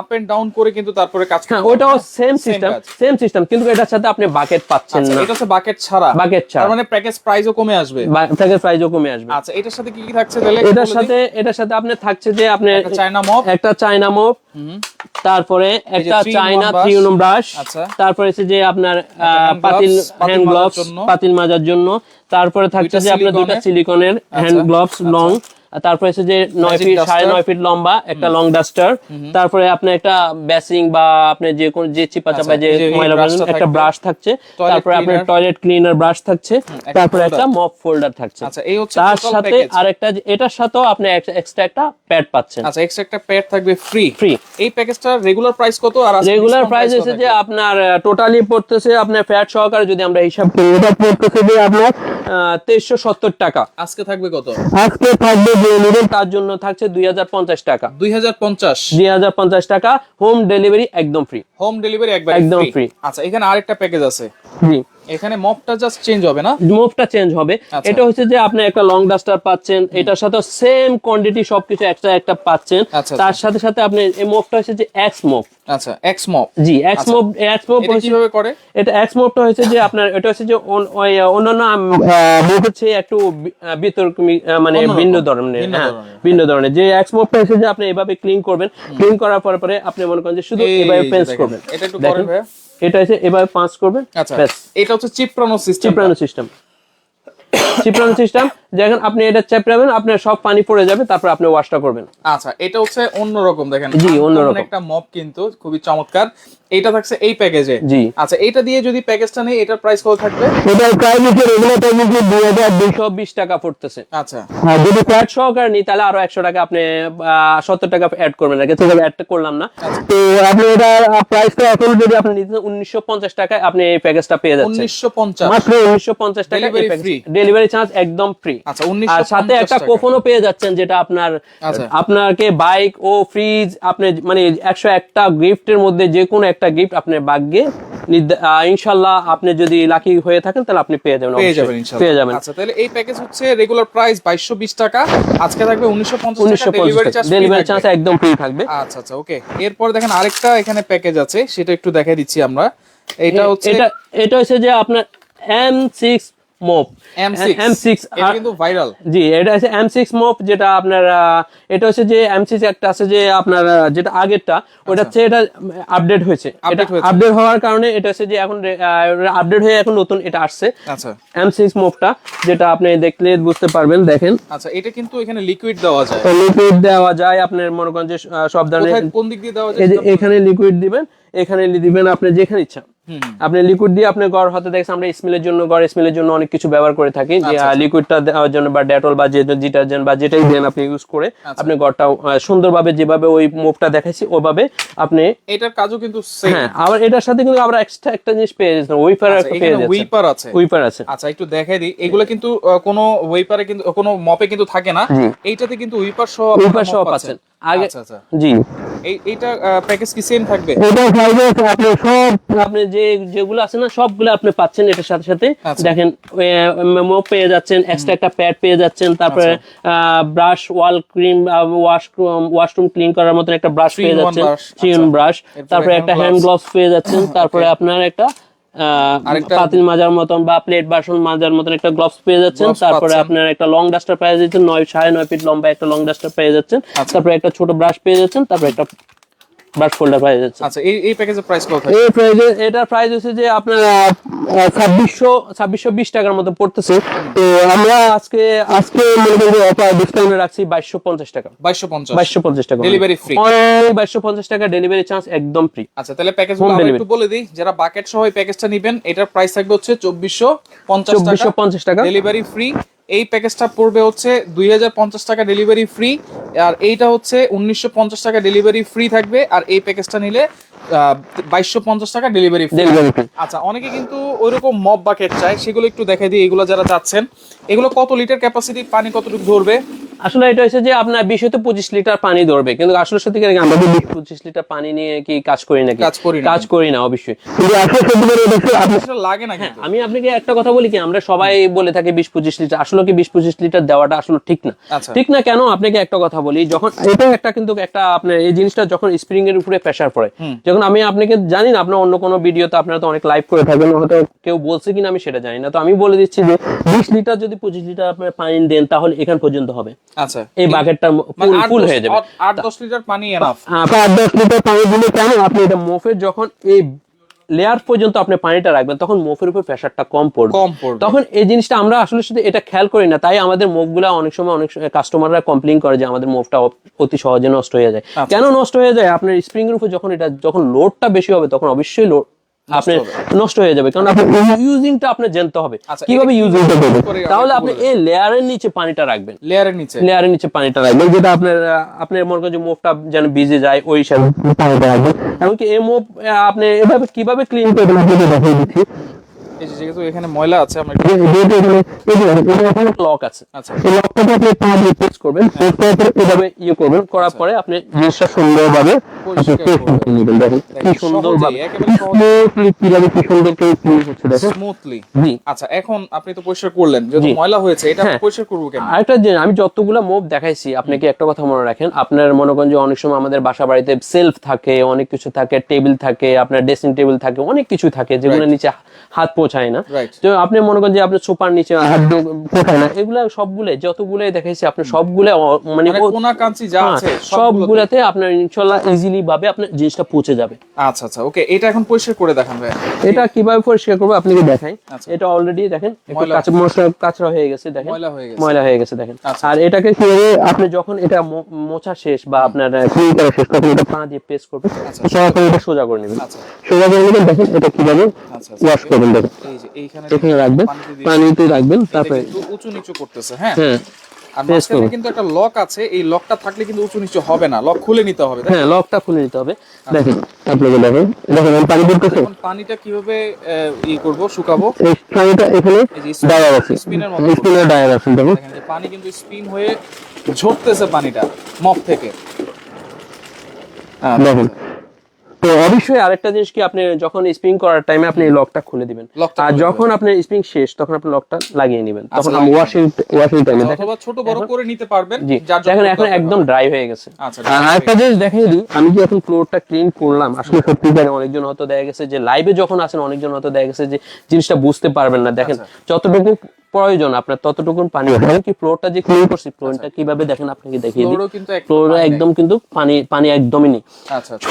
Speaker 1: আপ এন্ড ডাউন করে কিন্তু তারপরে কাজ
Speaker 2: হ্যাঁ ওটাও সেম সিস্টেম সেম সিস্টেম কিন্তু এটার সাথে আপনি বাকেট পাচ্ছেন
Speaker 1: আচ্ছা
Speaker 2: না।
Speaker 1: এটা হচ্ছে বাকেট ছাড়া।
Speaker 2: বাকেট ছাড়া।
Speaker 1: মানে প্যাকেজ প্রাইসও কমে আসবে।
Speaker 2: প্যাকেজ প্রাইসও কমে আসবে।
Speaker 1: আচ্ছা এটার সাথে কি কি থাকছে তাহলে?
Speaker 2: এটার সাথে এটার সাথে আপনি থাকছে যে আপনি
Speaker 1: একটা চায়না মপ
Speaker 2: একটা চায়না মোপ তারপরে একটা
Speaker 1: চাইনা brush।
Speaker 2: ব্রাশ
Speaker 1: আচ্ছা।
Speaker 2: তারপরে হচ্ছে যে আপনার আহ, পাতিল হ্যান্ড গ্লোভস পাতিল মাজার জন্য তারপরে থাকছে যে আপনার দুটা।
Speaker 1: সিলিকনের
Speaker 2: হ্যান্ড গ্লাভস লং তারপরে হচ্ছে যে নয় ফিট সাড়ে নয় ফিট লম্বা একটা লং ডাস্টার তারপরে আপনার একটা বেসিং বা আপনি যে কোন যে চিপা চাপা
Speaker 1: আচ্ছা,
Speaker 2: যে
Speaker 1: এই যে
Speaker 2: ময়লা একটা ব্রাশ থাকছে। তারপরে আপনার টয়লেট ক্লিনার ব্রাশ থাকছে। তারপরে একটা মপ ফোল্ডার থাকছে।
Speaker 1: আচ্ছা এই হচ্ছে
Speaker 2: তার সাথে
Speaker 1: package।
Speaker 2: আরেকটা এটার সাথেও আপনি এক্সট্রা একটা প্যাড পাচ্ছেন।
Speaker 1: আচ্ছা এক্সট্রা একটা প্যাড থাকবে ফ্রি
Speaker 2: ফ্রি
Speaker 1: এই প্যাকেজটার রেগুলার প্রাইস কত আর
Speaker 2: রেগুলার প্রাইস এসে যে আপনার টোটালি পড়তেছে আপনার ফ্যাট সহকারে যদি আমরা হিসাব করি। এটা পড়তেছে যে আপনার তেইশশো সত্তর টাকা।
Speaker 1: আজকে থাকবে কত?
Speaker 2: আজকে থাকবে যে নেবেন তার জন্য থাকছে দুই হাজার পঞ্চাশ টাকা।
Speaker 1: দুই হাজার পঞ্চাশ।
Speaker 2: দুই হাজার পঞ্চাশ টাকা হোম ডেলিভারি একদম ফ্রি
Speaker 1: হোম ডেলিভারি
Speaker 2: একদম
Speaker 1: ফ্রি আচ্ছা এখানে আরেকটা প্যাকেজ আছে।
Speaker 2: জি।
Speaker 1: এখানে মপটা জাস্ট চেঞ্জ হবে না?
Speaker 2: মুভটা চেঞ্জ হবে।
Speaker 1: আচ্ছা।
Speaker 2: এটা হচ্ছে যে আপনি একটা লং ডাস্টার পাচ্ছেন এটার সাথে সেম কোয়ান্টিটি সবকিছু একটা একটা পাচ্ছেন।
Speaker 1: আচ্ছা,
Speaker 2: তার সাথে সাথে আপনি এই মুভটা হচ্ছে যে এক্স
Speaker 1: আচ্ছা মপ
Speaker 2: জি এক্স মুভ এক্স মুভ
Speaker 1: কীভাবে করে?
Speaker 2: এটা এক্স মোডটা হচ্ছে যে আপনার এটা হচ্ছে যে অন- ওই, আহ, অন্যান্য হচ্ছে একটু বিতর্কী মানে ভিন্ন ধরনের হ্যাঁ ভিন্ন ধরনের। যে এক্স মোডটা হচ্ছে যে আপনি এভাবে ক্লিন করবেন ক্লিন করার পরে পরে আপনি মনে করেন যে শুধু এভাবে পেন্স করবেন।
Speaker 1: এটা একটু করেন ভাইয়া।
Speaker 2: এটা হচ্ছে এভাবে পাঁচ করবেন
Speaker 1: আচ্ছা এটা হচ্ছে চিপ্রানো সিস্টেম
Speaker 2: চিপড়ানো সিস্টেম চিপড়ানো সিস্টেম যখন আপনি এটা চেপড়াবেন আপনার সব পানি পড়ে যাবে তারপর আপনি ওয়াশটা করবেন।
Speaker 1: আচ্ছা এটা হচ্ছে অন্যরকম দেখেন।
Speaker 2: জি,
Speaker 1: অন্য
Speaker 2: অন্যরকম।
Speaker 1: একটা মপ কিন্তু খুবই চমৎকার। এইটা থাকছে এই প্যাকেজে।
Speaker 2: জি।
Speaker 1: আচ্ছা এইটা দিয়ে যদি প্যাকেজটা নেই এটার প্রাইস কত থাকবে?
Speaker 2: এটার প্রাইস হচ্ছে রেগুলার প্রাইস হচ্ছে দুই হাজার দুইশো বিশ টাকা পড়তেছে।
Speaker 1: আচ্ছা।
Speaker 2: হ্যাঁ যদি সহকারে নিই তাহলে আরও একশো টাকা আপনি সত্তর টাকা অ্যাড করবেন। আগে তো অ্যাড করলাম না। তো আপনি এটা প্রাইসটা যদি আপনি নিতে উনিশশো পঞ্চাশ টাকায় আপনি এই প্যাকেজটা পেয়ে যাচ্ছেন।
Speaker 1: উনিশশো পঞ্চাশ।
Speaker 2: মাত্র উনিশশো পঞ্চাশ টাকা
Speaker 1: Delivery free।
Speaker 2: ডেলিভারি চার্জ একদম ফ্রি
Speaker 1: আচ্ছা
Speaker 2: আর সাথে একটা। কোপনও পেয়ে যাচ্ছেন যেটা আপনার
Speaker 1: আচ্ছা।
Speaker 2: আপনাকে বাইক ও ফ্রিজ আপনি মানে একশো একটা গিফটের মধ্যে যে কোনো একটা গিফট আপনার ভাগ্যে ইনশাল্লাহ আপনি যদি লাকি হয়ে থাকেন তাহলে আপনি পেয়ে যাবেন
Speaker 1: পেয়ে যাবেন
Speaker 2: পেয়ে যাবেন।
Speaker 1: আচ্ছা তাহলে এই প্যাকেজ হচ্ছে রেগুলার প্রাইস বাইশশো বিশ টাকা। আজকে থাকবে উনিশশো পঞ্চাশ
Speaker 2: উনিশশো
Speaker 1: টাকা। ডেলিভারি চার্জ
Speaker 2: ডেলিভারি চার্জ একদম ফ্রি থাকবে।
Speaker 1: আচ্ছা আচ্ছা ওকে এরপর দেখেন আরেকটা এখানে প্যাকেজ আছে সেটা একটু দেখাই দিচ্ছি আমরা। এটা হচ্ছে
Speaker 2: এটা এটা হচ্ছে যে আপনার M six mop
Speaker 1: M6
Speaker 2: M six
Speaker 1: এটা কিন্তু ভাইরাল
Speaker 2: জি এটা এম সিক্স মোপ যেটা আপনার এটা হচ্ছে যে এম সিক্স একটা আছে যে আপনার যেটা আগেরটা ওটা হচ্ছে এটা আপডেট হয়েছে। এটা আপডেট হওয়ার কারণে এটা হচ্ছে যে এখন আপডেট হয়ে এখন নতুন এটা আসছে।
Speaker 1: আচ্ছা।
Speaker 2: এম সিক্স মোপটা যেটা আপনি দেখলে বুঝতে পারবেন দেখেন।
Speaker 1: আচ্ছা এটা কিন্তু এখানে লিকুইড দেওয়া যায়।
Speaker 2: লিকুইড দেওয়া যায় আপনার মনে করেন যে সব ধরনের
Speaker 1: কোন দিক দিয়ে দেওয়া যায়
Speaker 2: এখানে লিকুইড দিবেন এখানে দিবেন আপনি যেখানে ইচ্ছা। আপনি লিকুইড দিয়ে আপনি গড় হতে দেখছেন আমরা স্মেলের জন্য গড় স্মেলের জন্য অনেক কিছু ব্যবহার করে থাকি। যে
Speaker 1: আচ্ছা,
Speaker 2: লিকুইডটা দেওয়ার জন্য বা ডেটল বা যে ডিটারজেন্ট বা যেটাই দেন আপনি ইউজ করে
Speaker 1: আচ্ছা।
Speaker 2: আপনি গড়টা সুন্দরভাবে যেভাবে ওই মুভটা দেখাইছি ওভাবে আপনি
Speaker 1: এটার কাজও কিন্তু
Speaker 2: হ্যাঁ আবার এটার সাথে কিন্তু আমরা এক্সট্রা একটা জিনিস পেয়ে যাচ্ছেন ওয়েফার একটা পেয়ে যাচ্ছেন।
Speaker 1: উইপার আছে।
Speaker 2: উইপার আছে।
Speaker 1: আচ্ছা একটু দেখাই দিই। এগুলো কিন্তু কোনো ওয়েপারে কিন্তু কোনো মপে কিন্তু থাকে না। এইটাতে কিন্তু উইপার সহ
Speaker 2: উইপার সহ পাচ্ছেন। আগে
Speaker 1: আচ্ছা আচ্ছা।
Speaker 2: জি।
Speaker 1: এই এইটা প্যাকেজ কি সেম থাকবে?
Speaker 2: এটা ফাইভে আপনি সব আপনি যে যেগুলো আছে না সবগুলো আপনি পাচ্ছেন এটার সাথে সাথে।
Speaker 1: আচ্ছা।
Speaker 2: দেখেন মোপ পেয়ে যাচ্ছেন এক্সট্রা একটা প্যাড পেয়ে যাচ্ছেন তারপরে। Brush wall cream wash washroom clean করার মতন একটা ব্রাশ পেয়ে যাচ্ছেন।
Speaker 1: আচ্ছা।
Speaker 2: ব্রাশ তারপরে একটা হ্যান্ড। গ্লাভস পেয়ে যাচ্ছেন। তারপরে আপনার একটা পাতিল মাজার মতন বা প্লেট বাসন মাজার মতন একটা গ্লাভস পেয়ে যাচ্ছেন। তারপরে আপনার একটা লং ডাস্টার পেয়ে যাচ্ছেন নয় সাড়ে নয় ফিট লম্বা একটা লং ডাস্টার পেয়ে যাচ্ছেন।
Speaker 1: আচ্ছা।
Speaker 2: তারপরে একটা ছোট ব্রাশ পেয়ে যাচ্ছেন তারপরে একটা ব্রাশ ফোল্ডার যাচ্ছেন
Speaker 1: আচ্ছা এই এই প্যাকেজের প্রাইস কত
Speaker 2: এই প্রাইজে এটার প্রাইস হচ্ছে যে আপনার ছাব্বিশশো ছাব্বিশশো বিশ টাকার মতো পড়তেছে। তো আমরা আজকে আজকে মনে করি অফার ডিসকাউন্টে রাখছি বাইশশো পঞ্চাশ টাকা।
Speaker 1: বাইশশো পঞ্চাশ।
Speaker 2: বাইশশো পঞ্চাশ টাকা।
Speaker 1: Delivery free।
Speaker 2: বাইশশো পঞ্চাশ টাকা ডেলিভারি চার্জ একদম ফ্রি
Speaker 1: আচ্ছা তাহলে প্যাকেজ আমরা একটু বলে দিই। যারা বাকেট সহ এই প্যাকেজটা নেবেন এটার প্রাইস থাকবে হচ্ছে চব্বিশশো পঞ্চাশ
Speaker 2: চব্বিশশো
Speaker 1: টাকা
Speaker 2: পঞ্চাশ টাকা।
Speaker 1: ডেলিভারি ফ্রি এই প্যাকেজটা পড়বে হচ্ছে দুই হাজার পঞ্চাশ টাকা ডেলিভারি ফ্রি আর এইটা হচ্ছে উনিশশো পঞ্চাশ টাকা ডেলিভারি ফ্রি থাকবে, আর এই প্যাকেজটা নিলে বাইশশো পঞ্চাশ টাকা ডেলিভারি
Speaker 2: ডেলিভারি ফ্রি
Speaker 1: আচ্ছা অনেকে কিন্তু ওইরকম মব বাকেট চায় সেগুলো একটু দিই এগুলো যারা চাচ্ছেন এগুলো কত লিটার ক্যাপাসিটি পানি কতটুকু ধরবে?
Speaker 2: আসলে এটা হচ্ছে যে আপনার বিশ হতে পঁচিশ লিটার পানি ধরবে কিন্তু আসলে সত্যি আমরা বিশ পঁচিশ লিটার পানি নিয়ে কি কাজ করি নাকি?
Speaker 1: কাজ করি
Speaker 2: কাজ করি না অবশ্যই।
Speaker 1: লাগে না
Speaker 2: আমি আপনাকে একটা কথা বলি কি আমরা সবাই বলে থাকি বিশ পঁচিশ লিটার আসলে কি বিশ পঁচিশ লিটার দেওয়াটা আসলে ঠিক না?
Speaker 1: আচ্ছা।
Speaker 2: ঠিক না কেন? আপনাকে একটা কথা বলি যখন এটা একটা কিন্তু একটা আপনার এই জিনিসটা যখন স্প্রিং এর উপরে প্রেসার পড়ে যখন আমি আপনাকে জানি না আপনার অন্য কোনো ভিডিওতে আপনারা তো অনেক লাইভ করে থাকবেন হয়তো কেউ বলছে কিনা আমি সেটা জানি না। তো আমি বলে দিচ্ছি যে বিশ লিটার যদি পঁচিশ লিটার আপনার পানি দেন তাহলে এখান পর্যন্ত হবে।
Speaker 1: আচ্ছা।
Speaker 2: এই বাকেটটা
Speaker 1: মানে
Speaker 2: ফুল হয়ে যাবে।
Speaker 1: আট- দশ লিটার পানি এনাফ
Speaker 2: আট দশ লিটার পানি দিলে কেন আপনি এটা মোফের যখন এই লেয়ার পর্যন্ত আপনি পানিটা রাখবেন তখন মুখের উপর প্রেশারটা কম পড়বে।
Speaker 1: কম পড়বে।
Speaker 2: তখন এই জিনিসটা আমরা আসলে শুধু এটা খেয়াল করি না তাই আমাদের মুখগুলা অনেক সময় অনেক কাস্টমাররা কমপ্লেন করে যে আমাদের মুখটা অতি সহজে নষ্ট হয়ে যায়।
Speaker 1: আচ্ছা।
Speaker 2: কেন নষ্ট হয়ে যায়? আপনার স্প্রিং এর উপর যখন এটা যখন লোডটা বেশি হবে তখন অবশ্যই লোড আপনি নষ্ট হয়ে যাবে। কারণ আপনি ইউজিংটা আপনি জানতে হবে।
Speaker 1: আচ্ছা,
Speaker 2: কীভাবে ইউজিংটা করবেন? তাহলে আপনি এই লেয়ারের নিচে পানিটা রাখবেন।
Speaker 1: লেয়ারের নিচে?
Speaker 2: লেয়ারের নিচে পানিটা রাখবেন। যেটা আপনার আপনার মনে করেন যে মুভটা যেন ভিজে যায় ওই হিসাবে পানিটা রাখবেন। এমনকি এই মুভ আপনি এভাবে কীভাবে ক্লিন করবেন? আপনাকে দেখিয়ে দিচ্ছি।
Speaker 1: এই যে যেহেতু এখানে ময়লা আছে আমরা একটু-
Speaker 2: যেহেতু এখানে এই যে দেখেন, এখানে এখানে লক আছে।
Speaker 1: আচ্ছা।
Speaker 2: এই লকটাকে আপনি পা দিয়ে প্রেস করবেন প্রেস করার পরে এভাবে ইয়ে করবেন করার পরে আপনি জিনিসটা সুন্দরভাবে আপনি
Speaker 1: পরিষ্কার
Speaker 2: প্রেস করে নেবেন দেখেন। কি সুন্দরভাবে
Speaker 1: সহজেই, একেবারে সহজে।
Speaker 2: স্মুথলি কীভাবে কি সুন্দর করে ক্লিন হচ্ছে দেখেন।
Speaker 1: স্মুথলি
Speaker 2: জি।
Speaker 1: আচ্ছা এখন আপনি তো পরিষ্কার করলেন যেহেতু ময়লা হয়েছে এটা
Speaker 2: হ্যাঁ।
Speaker 1: পরিষ্কার করব কেন?
Speaker 2: আরেকটা যে আমি যতগুলো মুভ দেখাইছি আপনি কি একটা কথা মনে রাখেন? আপনার মনে করেন যে অনেক সময় আমাদের বাসা বাড়িতে সেলফ থাকে অনেক কিছু থাকে টেবিল থাকে আপনার ড্রেসিং টেবিল থাকে অনেক কিছু থাকে যেগুলো নিচে হাত পৌঁছায় না। তো আপনি মনে করেন যে আপনার সোপার নিচে হাত পৌঁছায় না? এগুলা সবগুলো যতগুলোই দেখাইছি আপনি সবগুলো মানে
Speaker 1: মানে কোনা কাঞ্চি যা
Speaker 2: হ্যাঁ,
Speaker 1: আছে সবগুলোতে-
Speaker 2: আপনার ইনশাল্লাহ ইজিলি ভাবে আপনার জিনিসটা পৌঁছে যাবে।
Speaker 1: আচ্ছা আচ্ছা ওকে এটা এখন পরিষ্কার করে দেখান ভাই।
Speaker 2: এটা কীভাবে পরিষ্কার করব আপনাকে দেখাই।
Speaker 1: আচ্ছা।
Speaker 2: এটা অলরেডি দেখেন একটু। কাঁচা মশলা কাঁচরা হয়ে গেছে দেখেন।
Speaker 1: ময়লা হয়ে গেছে।
Speaker 2: দেখেন।
Speaker 1: আচ্ছা।
Speaker 2: আর এটাকে কীভাবে আপনি যখন এটা মোছা শেষ বা আপনার ক্লিন করা শেষ তখন এটা পা দিয়ে পেস্ট করবেন
Speaker 1: আচ্ছা।
Speaker 2: এটা সোজা করে নেবেন।
Speaker 1: আচ্ছা।
Speaker 2: সোজা করে নেবেন দেখেন এটা কীভাবে
Speaker 1: আচ্ছা
Speaker 2: ওয়াশ করবেন দেখেন।
Speaker 1: এই যে এইখানে
Speaker 2: এখানে রাখবেন
Speaker 1: পানিতে
Speaker 2: রাখবেন তারপরে
Speaker 1: উঁচু নিচু করতেছে হ্যাঁ?
Speaker 2: হ্যাঁ
Speaker 1: আর মাঝখানে কিন্তু একটা লক আছে এই লকটা থাকলে কিন্তু উঁচু নিচু হবে না লক খুলে নিতে হবে
Speaker 2: হ্যাঁ লকটা খুলে নিতে হবে। দেখেন আপনাকে দেখেন দেখেন আমি পানি দিতেছে
Speaker 1: পানিটা কীভাবে ই করব শুকাবো?
Speaker 2: পানিটা এখানে ডায়ার আছে।
Speaker 1: স্পিনের মতো
Speaker 2: স্পিনের ডায়ার আছে দেখেন।
Speaker 1: পানি কিন্তু স্পিন হয়ে ঝরতেছে পানিটা মপ থেকে।
Speaker 2: দেখুন তো অবশ্যই আরেকটা জিনিস কি আপনি যখন স্প্রিং করার টাইমে আপনি লকটা খুলে দিবেন। আর যখন আপনার স্প্রিং শেষ তখন আপনি লকটা লাগিয়ে নেবেন। তখন
Speaker 1: আচ্ছা, লাগিয়ে
Speaker 2: ওয়াশিং ওয়াশিং টাইমে
Speaker 1: অথবা ছোট বড় করে নিতে পারবেন
Speaker 2: দেখেন এখন একদম। ড্রাই হয়ে গেছে।
Speaker 1: আচ্ছা
Speaker 2: আর আরেকটা জিনিস দেখাই দিই আমি যে এখন ফ্লোরটা ক্লিন করলাম? আসলে সত্যি জানি অনেকজন হয়তো দেখা গেছে যে লাইভে যখন আছেন অনেকজন হয়তো দেখা গেছে যে জিনিসটা বুঝতে পারবেন না। দেখেন
Speaker 1: আচ্ছা।
Speaker 2: যতটুকু প্রয়োজন আপনার ততটুকুন পানি ওঠে কি ফ্লোরটা যে ক্লিন করছি ফ্লোরটা কীভাবে দেখেন আপনাকে দেখিয়ে দিই।
Speaker 1: ফ্লোরও কিন্তু একদম
Speaker 2: কিন্তু পানি পানি একদমই নেই
Speaker 1: নেই। আচ্ছা আচ্ছা।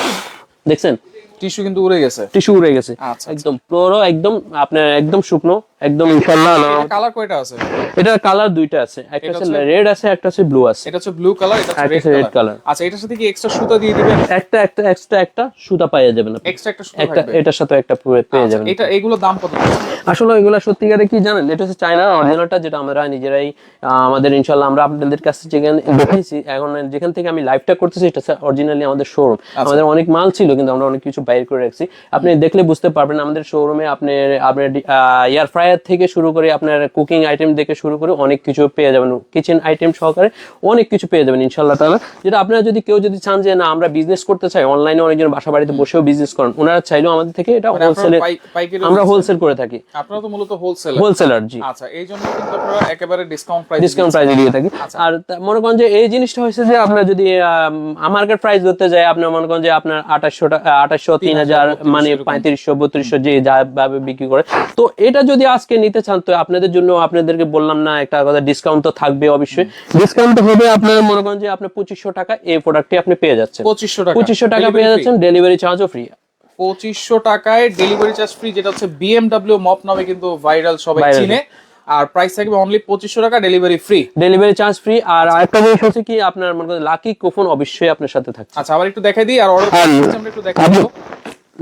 Speaker 2: দেখছেন?
Speaker 1: টিস্যু কিন্তু উড়ে গেছে।
Speaker 2: টিস্যু উড়ে গেছে।
Speaker 1: আচ্ছা
Speaker 2: একদম ফ্লোরও একদম আপনার একদম শুকনো। একদম ইনশাল্লাহ
Speaker 1: কালার কয়টা আছে?
Speaker 2: এটার কালার দুইটা আছে। একটা আছে রেড আছে একটা আছে ব্লু আছে।
Speaker 1: এটা হচ্ছে ব্লু কালার এটা হচ্ছে রেড কালার। আচ্ছা এটার সাথে কি এক্সট্রা সুতা দিয়ে দিবেন?
Speaker 2: একটা একটা এক্সট্রা একটা সুতা পাইয়ে যাবেন আপনি।
Speaker 1: এক্সট্রা একটা সুতা
Speaker 2: একটা এটার সাথে একটা পুরো পেয়ে
Speaker 1: আচ্ছা,
Speaker 2: যাবেন।
Speaker 1: এটা এগুলো দাম কত?
Speaker 2: আসলে এগুলা সত্যিকারে কি জানেন এটা হচ্ছে চায়নার অরিজিনালটা যেটা আমরা নিজেরাই আমাদের ইনশাল্লাহ আমরা আপনাদের কাছে যেখানে দেখাইছি এখন যেখান থেকে আমি লাইভটা করতেছি এটা অরিজিনালি আমাদের শোরুম
Speaker 1: আচ্ছা।
Speaker 2: আমাদের অনেক মাল ছিল কিন্তু আমরা অনেক কিছু বাইর করে রাখছি। আপনি দেখলে বুঝতে পারবেন আমাদের শোরুমে আপনি আপনার এয়ার ফ্রায়ার থেকে শুরু করে আপনার কুকিং আইটেম থেকে শুরু করে অনেক কিছু পেয়ে যাবেন। কিচেন আইটেম সহকারে অনেক কিছু পেয়ে যাবেন ইনশাল্লাহ তাআলা। যেটা আপনারা যদি কেউ যদি চান যে না আমরা বিজনেস করতে চাই অনলাইনে অনেকজন বাসা বাড়িতে বসেও বিজনেস করেন। ওনারা চাইলেও আমাদের থেকে এটা
Speaker 1: মানে
Speaker 2: হোলসেলে
Speaker 1: পাইকারি
Speaker 2: আমরা হোলসেল করে থাকি।
Speaker 1: আপনারা তো মূলত হোলসেলার
Speaker 2: হোলসেলার জি।
Speaker 1: আচ্ছা এই জন্য কিন্তু আপনারা একেবারে ডিসকাউন্ট প্রাইস
Speaker 2: ডিসকাউন্ট প্রাইসে দিয়ে থাকি।
Speaker 1: আচ্ছা।
Speaker 2: আর মনে করেন যে এই জিনিসটা হয়েছে যে আপনার যদি মার্কেট প্রাইস ধরতে যায় আপনার মনে করেন যে আপনার আঠাশশো আঠাশশো তিন হাজার মানে পঁয়ত্রিশশো বত্রিশশো যে যা ভাবে বিক্রি করে। তো এটা যদি আজকে নিতে চান তো আপনাদের জন্য আপনাদেরকে বললাম না একটা কথা ডিসকাউন্ট তো থাকবে অবশ্যই। ডিসকাউন্ট হবে আপনার মনে করেন যে আপনার পঁচিশশো টাকা এই প্রোডাক্টটি আপনি পেয়ে যাচ্ছেন।
Speaker 1: পঁচিশশো টাকা।
Speaker 2: পঁচিশশো টাকা পেয়ে যাচ্ছেন ডেলিভারি চার্জও ফ্রি
Speaker 1: পঁচিশশো টাকায় ডেলিভারি চার্জ ফ্রি যেটা হচ্ছে বিএমডব্লিউ মপ নামে কিন্তু ভাইরাল সবাই চিনে। আর প্রাইস থাকবে অনলি পঁচিশশো টাকা delivery free
Speaker 2: delivery charge free আর আরেকটা জিনিস হচ্ছে কি আপনার মনে করেন লাকি কুপন অবশ্যই আপনার সাথে থাকছে।
Speaker 1: আচ্ছা আবার একটু দেখাই দিই আর অর্ডার আমরা একটু দেখাই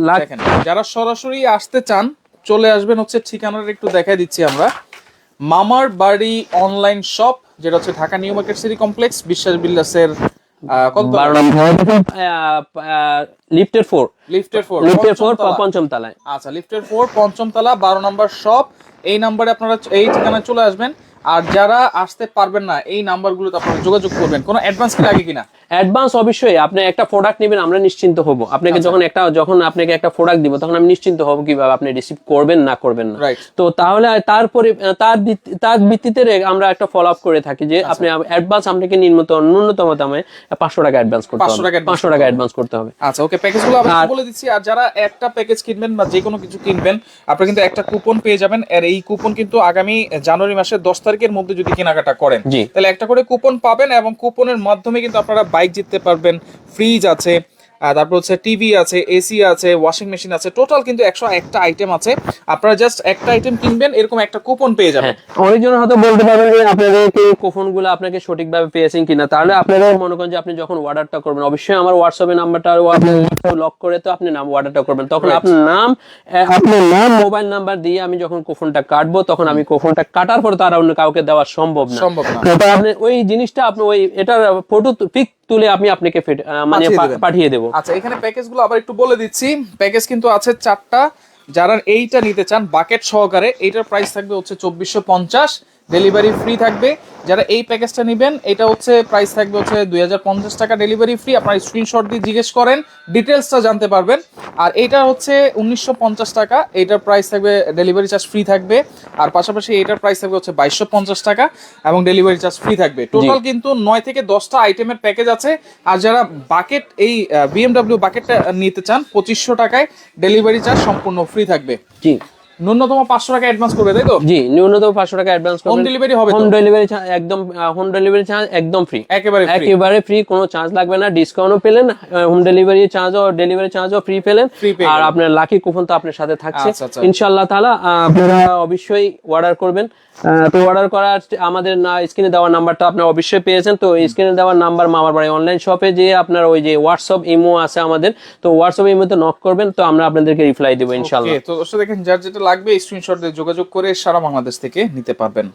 Speaker 2: লাক-
Speaker 1: দেখেন যারা সরাসরি আসতে চান চলে আসবেন হচ্ছে ঠিকানাটা একটু দেখাই দিচ্ছি আমরা। মামার বাড়ি অনলাইন শপ যেটা হচ্ছে Dhaka new market city complex Biswas
Speaker 2: লিফটের ফোর।
Speaker 1: লিফটের ফোর
Speaker 2: লিফটের ফোর পঞ্চম তলায়
Speaker 1: আচ্ছা লিফটের ফোর পঞ্চম তলা বারো নম্বর শপ এই নাম্বারে আপনারা এই ঠিকানায় চলে আসবেন। আর যারা আসতে পারবেন না এই নাম্বারগুলোতে আপনারা যোগাযোগ করবেন। কোনো অ্যাডভান্স কি লাগে কিনা?
Speaker 2: অ্যাডভান্স অবশ্যই আপনি একটা প্রোডাক্ট নেবেন আমরা নিশ্চিন্ত হব আপনাকে
Speaker 1: আচ্ছা।
Speaker 2: যখন একটা যখন আপনাকে একটা প্রোডাক্ট দিব তখন আমি নিশ্চিন্ত হব কীভাবে আপনি রিসিভ করবেন না করবেন না তো তাহলে তারপরে তার তার ভিত্তিতে আমরা একটা ফলো আপ করে থাকি যে
Speaker 1: আচ্ছা।
Speaker 2: আপনি অ্যাডভান্স আপনাকে ন্যূনতম ন্যূনতম দামে পাঁচশো টাকা অ্যাডভান্স করতে
Speaker 1: 500
Speaker 2: হবে পাঁচশো টাকা অ্যাডভান্স করতে হবে
Speaker 1: আচ্ছা ওকে প্যাকেজগুলো আমি বলে দিচ্ছি আর যারা একটা প্যাকেজ কিনবেন বা যে কোনো কিছু কিনবেন আপনারা কিন্তু একটা কুপন পেয়ে যাবেন আর এই কুপন কিন্তু আগামী জানুয়ারি মাসের দশ তারিখের মধ্যে যদি কেনাকাটা করেন। তাহলে একটা করে কুপন পাবেন এবং কুপনের মাধ্যমে কিন্তু আপনারা বাইক জিততে পারবেন ফ্রিজ আছে তারপর হচ্ছে টিভি আছে এসি আছে ওয়াশিং মেশিন আছে টোটাল কিন্তু একশো একটা আইটেম আছে। আপনারা জাস্ট একটা আইটেম কিনবেন এরকম একটা কুপন পেয়ে যাবেন।
Speaker 2: হ্যাঁ অনেকজন হয়তো বলতে পারবেন যে আপনাদের কি কুপনগুলো আপনাকে সঠিকভাবে পেয়েছেন কিনা। তাহলে আপনারা মনে করেন যে আপনি যখন অর্ডারটা করবেন অবশ্যই আমার হোয়াটসঅ্যাপে নাম্বারটা লক করে তো আপনি নাম অর্ডারটা করবেন। তখন আপনার নাম আপনার নাম মোবাইল নাম্বার দিয়ে আমি যখন কুপনটা কাটবো তখন আমি কুপনটা কাটার পরে তার অন্য কাউকে দেওয়া সম্ভব না।
Speaker 1: সম্ভব না।
Speaker 2: তো আপনি ওই জিনিসটা আপনি ওই এটার ফটো পিক তুলে আমি আপনাকে মানে
Speaker 1: পাঠিয়ে
Speaker 2: দেবো।
Speaker 1: আচ্ছা এখানে প্যাকেজগুলো আবার একটু বলে দিচ্ছি। প্যাকেজ কিন্তু আছে চারটা। যারা এইটা নিতে চান বাকেট সহকারে এইটার প্রাইস থাকবে হচ্ছে চব্বিশশো পঞ্চাশ। ডেলিভারি ফ্রি থাকবে। যারা এই প্যাকেজটা নেবেন এটা হচ্ছে প্রাইস থাকবে হচ্ছে দুই হাজার পঞ্চাশ টাকা ডেলিভারি ফ্রি আপনার স্ক্রিনশট দিয়ে জিজ্ঞেস করেন ডিটেলসটা জানতে পারবেন। আর এটা হচ্ছে উনিশশো পঞ্চাশ টাকা। এইটার প্রাইস থাকবে ডেলিভারি চার্জ ফ্রি থাকবে। আর পাশাপাশি এইটার প্রাইস থাকবে হচ্ছে বাইশশো পঞ্চাশ টাকা এবং ডেলিভারি চার্জ ফ্রি থাকবে। টোটাল কিন্তু নয় থেকে দশটা আইটেমের প্যাকেজ আছে। আর যারা বাকেট এই বিএমডাব্লিউ বাকেটটা নিতে চান পঁচিশশো টাকায় ডেলিভারি চার্জ সম্পূর্ণ ফ্রি থাকবে।
Speaker 2: জি।
Speaker 1: ন্যূনতম পাঁচশো টাকা অ্যাডভান্স করবে তাই তো?
Speaker 2: জি ন্যূনতম পাঁচশো টাকা অ্যাডভান্স
Speaker 1: হোম ডেলিভারি হবে
Speaker 2: হোম ডেলিভারি একদম হোম ডেলিভারি চার্জ একদম ফ্রি
Speaker 1: একেবারে
Speaker 2: একেবারে ফ্রি কোনো চার্জ লাগবে না। ডিসকাউন্টও পেলেন হোম ডেলিভারি চার্জও ডেলিভারি চার্জও ফ্রি পেলেন। আর আপনার লাকি কুপন তো আপনার সাথে থাকছে।
Speaker 1: আচ্ছা, আচ্ছা।
Speaker 2: ইনশাআল্লাহ তাআলা আপনারা অবশ্যই অর্ডার করবেন। তো অর্ডার করার আমাদের না স্ক্রিনে দেওয়ার নাম্বারটা আপনারা অবশ্যই পেয়েছেন। তো স্ক্রিনে দেওয়ার নাম্বার মামার বাড়ি অনলাইন শপে যে আপনার ওই যে হোয়াটসঅ্যাপ ইমো আছে আমাদের। তো হোয়াটসঅ্যাপ ইমোতে নক করবেন তো আমরা আপনাদেরকে রিপ্লাই দেবো ইনশাআল্লাহ।
Speaker 1: Okay, তো দেখেন যার যেটা লাগবে স্ক্রিনশট দিয়ে যোগাযোগ করে সারা বাংলাদেশ থেকে নিতে পারবেন।